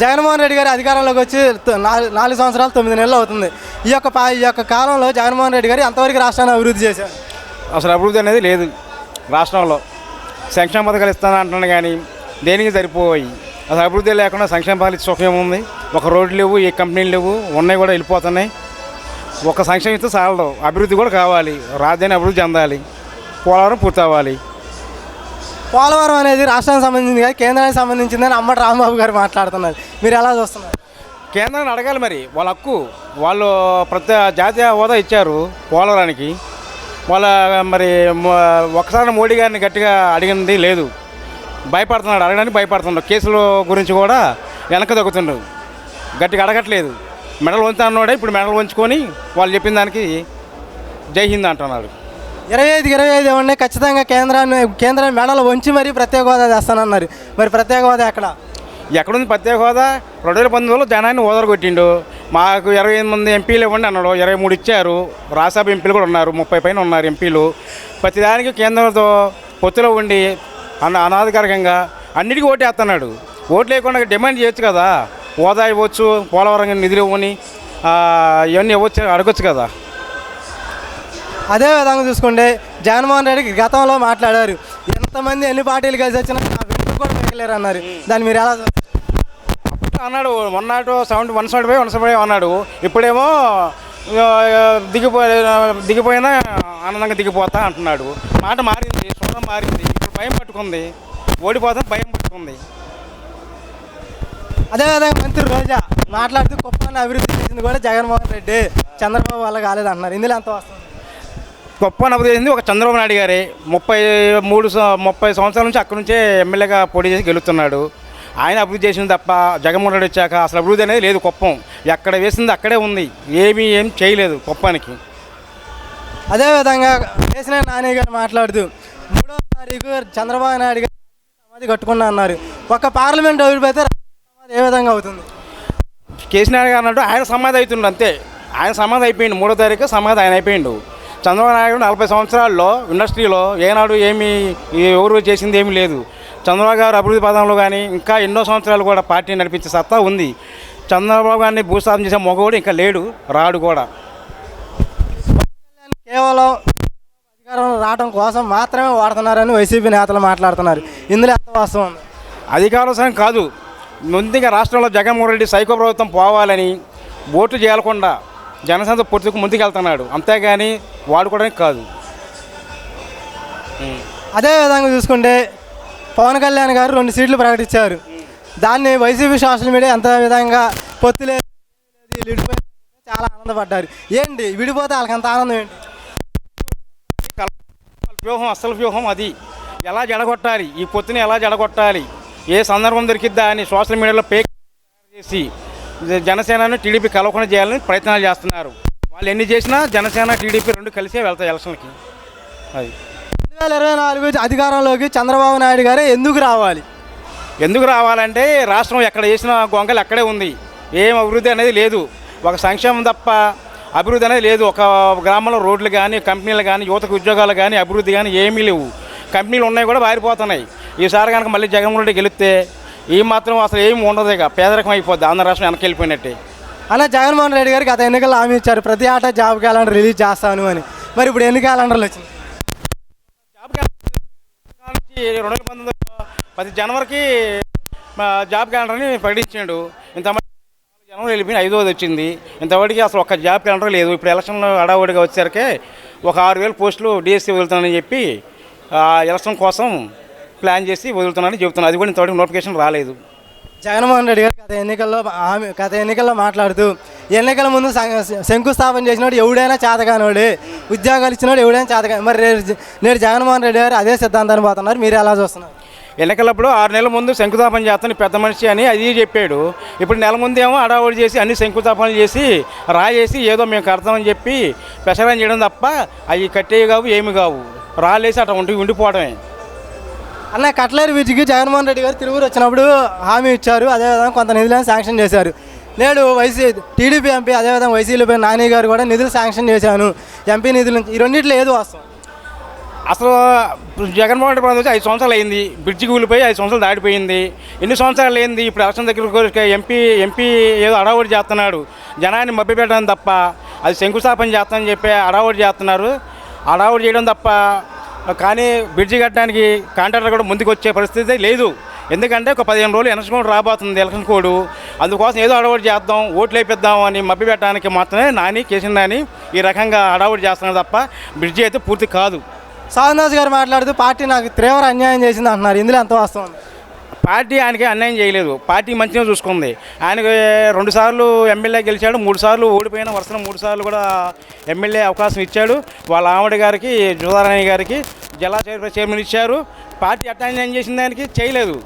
జగన్మోహన్ రెడ్డి గారు అధికారంలోకి వచ్చి నాలుగు సంవత్సరాలు తొమ్మిది నెలలు అవుతుంది. ఈ యొక్క ఈ యొక్క కాలంలో జగన్మోహన్ రెడ్డి గారు ఎంతవరకు రాష్ట్రాన్ని అభివృద్ధి చేశారు? అసలు అభివృద్ధి అనేది లేదు. రాష్ట్రంలో సంక్షేమ పథకాలు ఇస్తాను అంటున్నాను కానీ దేనికి సరిపోయి? అసలు అభివృద్ధి లేకుండా సంక్షేమ పథకాలు ఇచ్చే సుఖం ఒక రోడ్లు లేవు ఏ కంపెనీలు లేవు ఉన్నాయి కూడా వెళ్ళిపోతున్నాయి. ఒక సంక్షేమం ఇస్తే చాలదు. అభివృద్ధి కూడా కావాలి. రాజధాని అభివృద్ధి చెందాలి. పోలవరం పూర్తి అవ్వాలి పోలవరం అనేది రాష్ట్రానికి సంబంధించింది కాదు కేంద్రానికి సంబంధించిందని అమ్మటి రాంబాబు గారు మాట్లాడుతున్నారు. మీరు ఎలా చూస్తున్నారు? కేంద్రాన్ని అడగాలి మరి. వాళ్ళ హక్కు వాళ్ళు ప్రతి జాతీయ హోదా ఇచ్చారు పోలవరానికి. వాళ్ళ మరి ఒకసారి మోడీ గారిని గట్టిగా అడిగింది లేదు. భయపడుతున్నాడు అడగడానికి భయపడుతున్నాడు. కేసుల గురించి కూడా వెనక తగ్గుతుండు గట్టిగా అడగట్లేదు. మెడల్ వంచుతా అన్నాడే ఇప్పుడు మెడల్ వంచుకొని వాళ్ళు చెప్పిన దానికి జై హింద్ అంటున్నాడు. ఇరవై ఐదు ఇరవై ఐదు ఇవ్వండి ఖచ్చితంగా కేంద్రాన్ని కేంద్రాన్ని మెడలు వంచి మరీ ప్రత్యేక హోదా చేస్తానన్నారు. మరి ప్రత్యేక హోదా ఎక్కడ? ఎక్కడుంది ప్రత్యేక హోదా? రెండు వేల పంతొమ్మిదిలో జనాన్ని ఓదరగొట్టిండు మాకు ఇరవై ఎనిమిది మంది ఎంపీలు ఇవ్వండి అన్నాడు. ఇరవై మూడు ఇచ్చారు. రాజ్యసభ ఎంపీలు కూడా ఉన్నారు. ముప్పై పైన ఉన్నారు ఎంపీలు. ప్రతిదానికి కేంద్రంతో పొత్తులో ఉండి అన్న అనాధికారికంగా అన్నిటికీ ఓటు వేస్తున్నాడు. ఓటు లేకుండా డిమాండ్ చేయొచ్చు కదా. హోదా ఇవ్వచ్చు పోలవరం నిధులు ఇవ్వని ఇవన్నీ ఇవ్వచ్చు అడగొచ్చు కదా. అదే విధంగా చూసుకుంటే జగన్మోహన్ రెడ్డి గతంలో మాట్లాడారు. ఎంతమంది ఎన్ని పార్టీలు కలిసి వచ్చినా నా వెంట్రుక కూడా మిగలేరు అన్నారు దాన్ని మీరు ఎలా? అన్నాడు one nought seventy one seventy five one seventy five అన్నాడు. ఇప్పుడేమో ఆ, దిగిపోయి దిగిపోయినా ఆనందంగా దిగిపోతా అంటున్నాడు. మాట మారింది స్వరం మారింది. ఇప్పుడు భయం పట్టుకుంది. ఓడిపోతా భయం పట్టుకుంది. అదేవిధంగా మంత్రి రోజా మాట్లాడుతూ కుప్పాన్ని అభివృద్ధి చేసింది కూడా జగన్మోహన్ రెడ్డి. చంద్రబాబు వల్ల కాలేదు అంటున్నారు ఇందులో ఎంత వస్తుంది? గొప్ప అభివృద్ధి చేసింది ఒక చంద్రబాబు నాయుడు గారే. ముప్పై మూడు ముప్పై సంవత్సరాల నుంచి అక్కడి నుంచే ఎమ్మెల్యేగా పోటీ చేసి గెలుస్తున్నాడు. ఆయన అభివృద్ధి చేసింది తప్ప జగన్మోహన్ రెడ్డి వచ్చాక అసలు అభివృద్ధి అనేది లేదు కుప్పం ఎక్కడ వేసింది అక్కడే ఉంది. ఏమీ ఏం చేయలేదు కుప్పానికి అదేవిధంగా కేసీఆర్ నాని గారు మాట్లాడుతూ మూడో తారీఖు చంద్రబాబు నాయుడు గారు సమాధి కట్టుకున్నా అన్నారు. ఒక పార్లమెంట్ సమాధి ఏ విధంగా అవుతుంది? కేసీఆర్ గారు అన్నట్టు ఆయన సమాధి అవుతుండు అంతే. ఆయన సమాధి అయిపోయిండు. మూడో తారీఖు సమాధి ఆయన అయిపోయిండు. చంద్రబాబు నాయుడు నలభై సంవత్సరాల్లో ఇండస్ట్రీలో ఏనాడు ఏమీ ఎవరు చేసింది ఏమీ లేదు. చంద్రబాబు గారు అభివృద్ధి పదంలో కానీ ఇంకా ఎన్నో సంవత్సరాలు కూడా పార్టీ నడిపించే సత్తా ఉంది. చంద్రబాబు గారిని భూస్థాపన చేసే మొగోడు ఇంకా లేడు రాడు కూడా. కేవలం అధికారం రావడం కోసం మాత్రమే వాడుతున్నారని వైసీపీ నేతలు మాట్లాడుతున్నారు. ఇందులో ఎంత వాస్తవం? అధికార కాదు. ముందుగా రాష్ట్రంలో జగన్మోహన్ రెడ్డి సైకో ప్రభుత్వం పోవాలని ఓట్లు చేయకుండా జనసేన పొత్తుకు ముందుకెళ్తున్నాడు. అంతేగాని వాడుకోవడానికి కాదు. అదే విధంగా చూసుకుంటే పవన్ కళ్యాణ్ గారు రెండు సీట్లు ప్రకటించారు. దాన్ని వైసీపీ సోషల్ మీడియా ఎంత విధంగా పొత్తు లేదు చాలా ఆనందపడ్డారు. ఏంటి? విడిపోతే వాళ్ళకి అంత ఆనందం ఏంటి? వ్యూహం అసలు వ్యూహం అది. ఎలా జడగొట్టాలి? ఈ పొత్తుని ఎలా జడగొట్టాలి? ఏ సందర్భం దొరికిద్దా అని సోషల్ మీడియాలో పేక్ చేసి జనసేనను టీడీపీ కలవకుండా చేయాలని ప్రయత్నాలు చేస్తున్నారు. వాళ్ళు ఎన్ని చేసినా జనసేన టీడీపీ రెండు కలిసే వెళ్తాయి ఎలక్షన్కి అది. రెండు వేల ఇరవై నాలుగు అధికారంలోకి చంద్రబాబు నాయుడు గారే ఎందుకు రావాలి? ఎందుకు రావాలంటే రాష్ట్రం ఎక్కడ చేసిన గొంగలు అక్కడే ఉంది. ఏం అభివృద్ధి అనేది లేదు. ఒక సంక్షేమం తప్ప అభివృద్ధి అనేది లేదు. ఒక గ్రామంలో రోడ్లు కానీ కంపెనీలు కానీ యువతకు ఉద్యోగాలు కానీ అభివృద్ధి కానీ ఏమీ లేవు. కంపెనీలు ఉన్నాయి కూడా వారిపోతున్నాయి. ఈసారి కనుక మళ్ళీ జగన్మోహన్ రెడ్డి గెలిస్తే ఈ మాత్రం అసలు ఏమి ఉండదు ఇక. పేదరికం అయిపోద్ది. ఆంధ్ర రాష్ట్రం వెనక్కి వెళ్ళిపోయినట్టే. అలా జగన్మోహన్ రెడ్డి గారు గత ఎన్నికల్లో హామీ ఇచ్చారు. ప్రతి ఆట జాబ్ క్యాలెండర్ రిలీజ్ చేస్తాను అని. మరి ఇప్పుడు ఎన్ని క్యాలెండర్లు వచ్చింది జాబ్ క్యాలెండర్ రెండు వేల పంతొమ్మిదిలో పది జనవరికి జాబ్ క్యాలెండర్ని ప్రకటించాడు. ఇంతమంది జనవరి వెళ్ళిపోయి ఐదోది వచ్చింది. ఇంతవరకు అసలు ఒక జాబ్ క్యాలెండర్ లేదు. ఇప్పుడు ఎలక్షన్లో హడావుడిగా వచ్చేసరికి ఒక ఆరు వేల పోస్టులు డిఎస్సి వదులుతానని చెప్పి ఆ ఎలక్షన్ కోసం ప్లాన్ చేసి వదులుతున్నానని చెబుతున్నాను అది కూడా ఇంతవరకు నోటిఫికేషన్ రాలేదు. జగన్మోహన్ రెడ్డి గారు గత ఎన్నికల్లో హామీ గత ఎన్నికల్లో మాట్లాడుతూ ఎన్నికల ముందు శంకుస్థాపన చేసినాడు ఎవడైనా చేతగానోడే ఉద్యోగాలు ఇచ్చినాడు ఎవడైనా చేతగా మరి నేడు జగన్మోహన్ రెడ్డి గారు అదే సిద్ధాంతాన్ని పోతున్నారు. మీరు ఎలా చూస్తున్నారు? ఎన్నికలప్పుడు ఆరు నెలల ముందు శంకుస్థాపన చేస్తాను పెద్ద మనిషి అని అది చెప్పాడు. ఇప్పుడు నెల ముందేమో అడావుడి చేసి అన్ని శంకుస్థాపనలు చేసి రాయేసి ఏదో మేము కడతామని చెప్పి ప్రచారం చేయడం తప్ప అవి కట్టేవి కావు ఏమి కావు. రాలేసి అట్లా ఉండి ఉండిపోవడమే. అన్న కట్లేరు బ్రిడ్జికి జగన్మోహన్ రెడ్డి గారు తిరువురు వచ్చినప్పుడు హామీ ఇచ్చారు. అదేవిధంగా కొంత నిధులను శాంక్షన్ చేశారు. నేడు వైసీ టీడీపీ ఎంపీ అదేవిధంగా వైసీపీ నాని గారు కూడా నిధులు శాంక్షన్ చేశాను. ఎంపీ నిధుల నుంచి ఈ రెండింటిలో ఏది వాస్తవం? అసలు జగన్మోహన్ రెడ్డి వచ్చి ఐదు సంవత్సరాలు అయింది. బ్రిడ్జి కూలిపోయి ఐదు సంవత్సరాలు దాటిపోయింది. ఎన్ని సంవత్సరాలు అయింది? ఇప్పుడు ఎలక్షన్ దగ్గర ఎంపీ ఎంపీ ఏదో అడావుడి చేస్తున్నాడు. జనాన్ని మభ్యపెట్టడం తప్ప అది శంకుస్థాపన చేస్తానని చెప్పి అడావుడి చేస్తున్నారు. అడావుడి చేయడం తప్ప కానీ బ్రిడ్జి కట్టడానికి కాంట్రాక్టర్ కూడా ముందుకు వచ్చే పరిస్థితి లేదు. ఎందుకంటే ఒక పదిహేను రోజులు ఎలక్షన్ కోడ్ రాబోతుంది ఎలక్షన్ కోడ్. అందుకోసం ఏదో అడవుడు చేద్దాం ఓట్లు వేపిద్దాం అని మభ్య పెట్టడానికి మాత్రమే నాని కేసీఆర్ నాని ఈ రకంగా అడవుడు చేస్తున్నారు తప్ప బ్రిడ్జి అయితే పూర్తి కాదు. సాధనాథ్ గారు మాట్లాడుతూ పార్టీ నాకు తీవ్ర అన్యాయం చేసింది అంటున్నారు. ఇందులో ఎంత వాస్తవం? పార్టీ ఆయనకి అన్యాయం చేయలేదు. పార్టీ మంచిగా చూసుకుంది. ఆయనకి రెండు సార్లు ఎమ్మెల్యే గెలిచాడు మూడు సార్లు ఓడిపోయిన వరుసన మూడు సార్లు కూడా ఎమ్మెల్యే అవకాశం ఇచ్చాడు. వాళ్ళ ఆవిడ గారికి జుదారాణి గారికి జిల్లా చైర్మన్ ఇచ్చారు. పార్టీ అన్యాయం చేసిన దానికి? చేయలేదు.